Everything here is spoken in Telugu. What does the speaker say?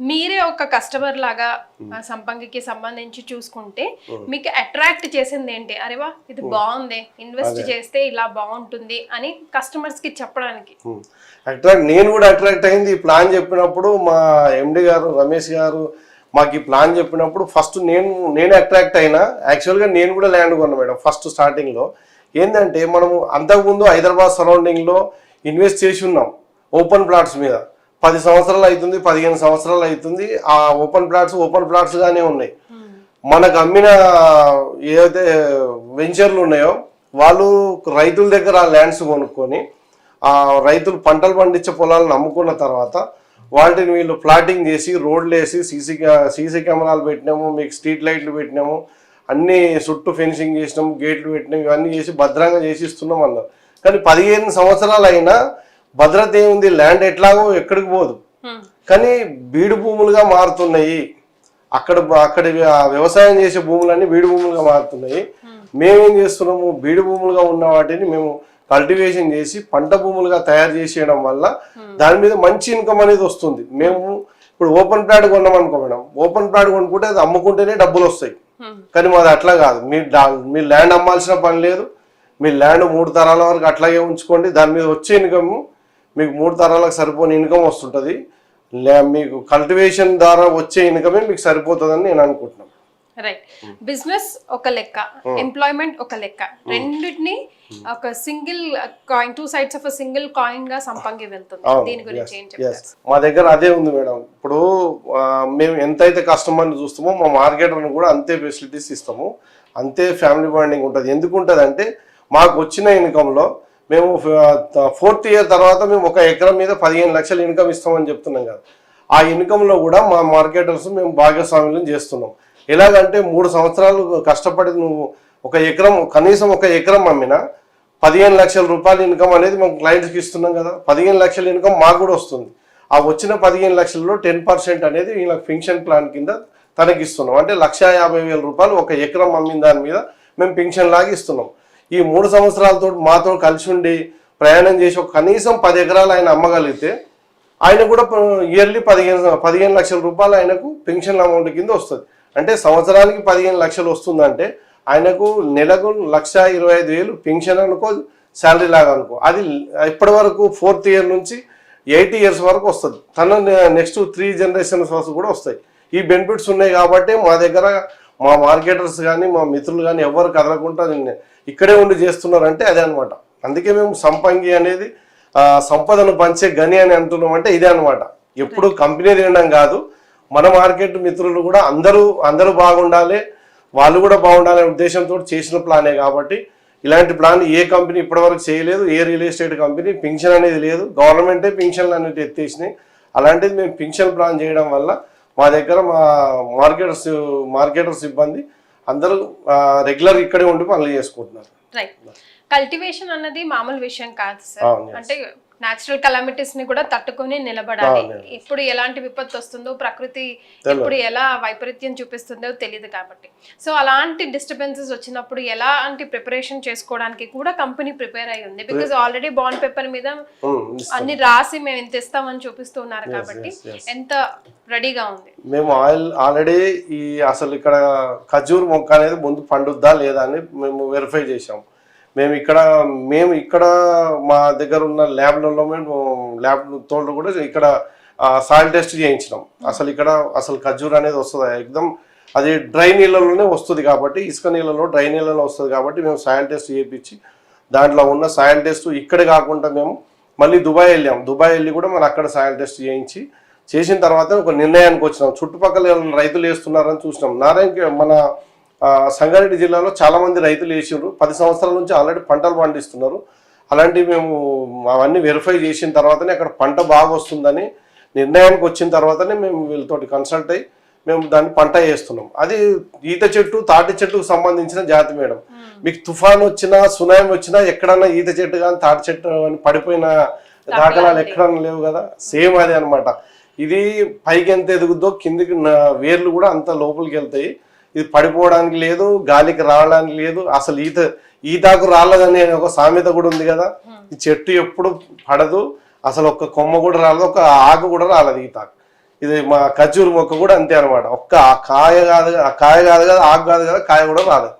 మీరే ఒక కస్టమర్ లాగా సంపంగికి సంబంధించి చూసుకుంటే మీకు అట్రాక్ట్ చేసింది ఏంటి? అరే వా ఇది బాగుంది ఇన్వెస్ట్ చేస్తే ఇలా బాగుంటుంది అని కస్టమర్స్కి చెప్పడానికి. అట్రాక్ట్ నేను కూడా అట్రాక్ట్ అయింది. ఈ ప్లాన్ చెప్పినప్పుడు మా ఎండి గారు రమేష్ గారు మాకు ఈ ప్లాన్ చెప్పినప్పుడు ఫస్ట్ నేను నేను అట్రాక్ట్ అయినా యాక్చువల్గా నేను కూడా ల్యాండ్ కొన్నా మేడం ఫస్ట్ స్టార్టింగ్లో ఏంటంటే మనము అంతకుముందు హైదరాబాద్ సరౌండింగ్లో ఇన్వెస్ట్ చేసి ఉన్నాం ఓపెన్ ప్లాట్స్ మీద. పది సంవత్సరాలు అవుతుంది పదిహేను సంవత్సరాలు అవుతుంది. ఆ ఓపెన్ ప్లాట్స్ ఓపెన్ ప్లాట్స్గానే ఉన్నాయి. మనకు అమ్మిన ఏదైతే వెంచర్లు ఉన్నాయో వాళ్ళు రైతుల దగ్గర ఆ ల్యాండ్స్ కొనుక్కొని ఆ రైతులు పంటలు పండించే పొలాలను అమ్ముకున్న తర్వాత వాటిని వీళ్ళు ప్లాటింగ్ చేసి రోడ్లు వేసి సీసీ సీసీ కెమెరాలు పెట్టినాము మీకు స్ట్రీట్ లైట్లు పెట్టినాము అన్ని చుట్టూ ఫెన్సింగ్ చేసినాము గేట్లు పెట్టినాము ఇవన్నీ చేసి భద్రంగా చేసి ఇస్తున్నాం అన్నారు. కానీ పదిహేను సంవత్సరాలు అయినా భద్రత ఏముంది? ల్యాండ్ ఎట్లాగో ఎక్కడికి పోదు. కానీ బీడు భూములుగా మారుతున్నాయి. అక్కడ అక్కడ వ్యవసాయం చేసే భూములన్నీ బీడు భూములుగా మారుతున్నాయి. మేమేం చేస్తున్నాము? బీడు భూములుగా ఉన్న వాటిని మేము కల్టివేషన్ చేసి పంట భూములుగా తయారు చేసేయడం వల్ల దాని మీద మంచి ఇన్కమ్ అనేది వస్తుంది. మేము ఇప్పుడు ఓపెన్ ప్లాట్ కొన్నాం అనుకో మేడం. ఓపెన్ ప్లాట్ కొనుక్కుంటే అది అమ్ముకుంటేనే డబ్బులు వస్తాయి. కానీ మాది అట్లా కాదు. మీ మీ ల్యాండ్ అమ్మాల్సిన పని లేదు. మీ ల్యాండ్ మూడు తరాల వరకు అట్లాగే ఉంచుకోండి. దాని మీద వచ్చే ఇన్కమ్ మీకు మూడు తరాలకు సరిపోని ఇన్కమ్ వస్తుంటుంది. లే- మీకు కల్టివేషన్ ద్వారా వచ్చే ఇన్కమే మీకు సరిపోతుందని నేను అనుకుంటున్నాను. రైట్ బిజినెస్ ఒక లెక్క ఎంప్లాయ్మెంట్ ఒక లెక్క. రెండింటిని ఒక single coin two sides of single కాయిన్గా సంపంగి వెళ్తుంది. దీని గురించి ఏం చెప్తారు? ఎస్ మా దగ్గర అదే ఉంది మేడం. ఇప్పుడు మేము ఎంతైతే కస్టమర్ని చూస్తామో మా మార్కెటర్ని కూడా అంతే ఫెసిలిటీస్ ఇస్తాము. అంతే ఫ్యామిలీ బాండింగ్ ఉంటుంది. ఎందుకు ఉంటుంది అంటే మాకు వచ్చిన ఇన్కంలో మేము ఫోర్త్ ఇయర్ తర్వాత మేము ఒక ఎకరం మీద పదిహేను లక్షల ఇన్కమ్ ఇస్తామని చెప్తున్నాం కదా. ఆ ఇన్కంలో కూడా మా మార్కెటర్స్ మేము భాగస్వామ్యం చేస్తున్నాం. ఎలాగంటే మూడు సంవత్సరాలు కష్టపడి నువ్వు ఒక ఎకరం కనీసం ఒక ఎకరం అమ్మినా పదిహేను లక్షల రూపాయల ఇన్కమ్ అనేది మేము క్లయింట్స్కి ఇస్తున్నాం కదా. పదిహేను లక్షల ఇన్కమ్ మాకు కూడా వస్తుంది. ఆ వచ్చిన పదిహేను లక్షల్లో టెన్ పర్సెంట్ అనేది వీళ్ళకి పెన్షన్ ప్లాన్ కింద తనకి ఇస్తున్నాం అంటే లక్ష యాభై వేల రూపాయలు ఒక ఎకరం అమ్మిన దాని మీద మేము పెన్షన్ లాగా ఇస్తున్నాం. ఈ మూడు సంవత్సరాలతో మాతో కలిసి ఉండి ప్రయాణం చేసి ఒక కనీసం పది ఎకరాలు ఆయన అమ్మగలిగితే ఆయన కూడా ఇయర్లీ పదిహేను పదిహేను లక్షల రూపాయలు ఆయనకు పెన్షన్ అమౌంట్ కింద వస్తుంది. అంటే సంవత్సరానికి పదిహేను లక్షలు వస్తుందంటే ఆయనకు నెలకు లక్ష ఇరవై ఐదు వేలు పెన్షన్ అనుకో శాలరీ లాగా అనుకో. అది ఇప్పటి వరకు ఫోర్త్ ఇయర్ నుంచి ఎయిటీ ఇయర్స్ వరకు వస్తుంది. తన నెక్స్ట్ త్రీ జనరేషన్స్ వరకు కూడా వస్తాయి. ఈ బెనిఫిట్స్ ఉన్నాయి కాబట్టి మా దగ్గర మా మార్కెటర్స్ కానీ మా మిత్రులు కానీ ఎవరు కదలకుండా ఇక్కడే ఉండి చేస్తున్నారంటే అదే అనమాట అందుకే మేము సంపంగి అనేది సంపదను పంచే గని అని అంటున్నాం అంటే ఇదే అనమాట ఎప్పుడు కంపెనీ తినడం కాదు. మన మార్కెట్ మిత్రులు కూడా అందరూ అందరూ బాగుండాలి. వాళ్ళు కూడా బాగుండాలనే ఉద్దేశంతో చేసిన ప్లానే కాబట్టి ఇలాంటి ప్లాన్ ఏ కంపెనీ ఇప్పటివరకు చేయలేదు. ఏ రియల్ ఎస్టేట్ కంపెనీ పింఛన్ అనేది లేదు. గవర్నమెంటే పింఛన్లు అనేది ఎత్తేసినాయి. అలాంటిది మేము పింఛన్ ప్లాన్ చేయడం వల్ల మా దగ్గర మా మార్కెటర్స్ మార్కెటర్ సిబ్బంది అందరూ రెగ్యులర్ ఇక్కడే ఉండి పనులు చేసుకుంటున్నారు. రైట్ కల్టివేషన్ అన్నది మామూలు విషయం కాదు సార్. అంటే న్యాచురల్ కలామిటీస్ని కూడా తట్టుకొని నిలబడాలి. ఎప్పుడు ఎలాంటి విపత్తు వస్తుందో ప్రకృతి ఎప్పుడు ఎలా వైపరీత్యం చూపిస్తుందో తెలియదు కాబట్టి. సో అలాంటి డిస్టర్బెన్సెస్ వచ్చినప్పుడు ఎలాంటి ప్రిపరేషన్ చేసుకోవడానికి కూడా కంపెనీ ప్రిపేర్ అయి ఉంది. బికాజ్ ఆల్రెడీ బాండ్ పేపర్ మీద ఇస్తాం. అన్ని రాసి మేము ఎంత ఇస్తామని చూపిస్తున్నారు కాబట్టి. ఎంత రెడీగా ఉంది? మేము ఆయిల్ ఆల్రెడీ ఈ అసలు ఇక్కడ ఖజూర్ మొక్క అనేది ముందు పండుద్దా లేదా అని మేము వెరిఫై చేసాం మేము ఇక్కడ మేము ఇక్కడ మా దగ్గర ఉన్న ల్యాబ్లలో మేము ల్యాబ్ తోళ్ళు కూడా ఇక్కడ సాయిల్ టెస్ట్ చేయించినాం. అసలు ఇక్కడ అసలు ఖర్జూర్ అనేది వస్తుంది? ఎక్దమ్ అది డ్రై నీళ్ళలోనే వస్తుంది కాబట్టి ఇసుక నీళ్ళలో డ్రై నీళ్ళలో వస్తుంది కాబట్టి మేము సాయిల్ టెస్ట్ చేయించి దాంట్లో ఉన్న సాయిల్ టెస్ట్ ఇక్కడ కాకుండా మేము మళ్ళీ దుబాయ్ వెళ్ళాం. దుబాయ్ వెళ్ళి కూడా మనం అక్కడ సాయిల్ టెస్ట్ చేయించి చేసిన తర్వాత ఒక నిర్ణయానికి వచ్చినాం. చుట్టుపక్కల రైతులు వేస్తున్నారని చూసినాం. నారాయణ మన సంగారెడ్డి జిల్లాలో చాలా మంది రైతులు వేసిండ్రు. పది సంవత్సరాల నుంచి ఆల్రెడీ పంటలు పండిస్తున్నారు. అలాంటివి మేము అవన్నీ వెరిఫై చేసిన తర్వాతనే అక్కడ పంట బాగా వస్తుందని నిర్ణయానికి వచ్చిన తర్వాతనే మేము వీళ్ళతోటి కన్సల్ట్ అయ్యి మేము దాన్ని పంట వేస్తున్నాం. అది ఈత చెట్టు తాటి చెట్టుకు సంబంధించిన జాతి మేడం. మీకు తుఫాన్ వచ్చినా సునామీ వచ్చినా ఎక్కడన్నా ఈత చెట్టు కానీ తాటి చెట్టు కానీ పడిపోయిన దాఖలాలు ఎక్కడన్నా లేవు కదా. సేమ్ అదే అన్నమాట. ఇది పైకి ఎంత ఎదుగుద్దో కిందికి వేర్లు కూడా అంత లోపలికి వెళ్తాయి. ఇది పడిపోవడానికి లేదు గాలికి రావడానికి లేదు. అసలు ఈత ఈతాకు రాలేదని ఒక సామెత కూడా ఉంది కదా. ఈ చెట్టు ఎప్పుడు పడదు అసలు ఒక్క కొమ్మ కూడా రాలేదు ఒక ఆకు కూడా రాలేదు ఈతాకు. ఇది మా ఖర్జూరు మొక్క కూడా అంతే అనమాట ఒక్క ఆ కాయ కాదు ఆ కాయ కాదు కదా ఆకు కాదు కదా కాయ కూడా రాదు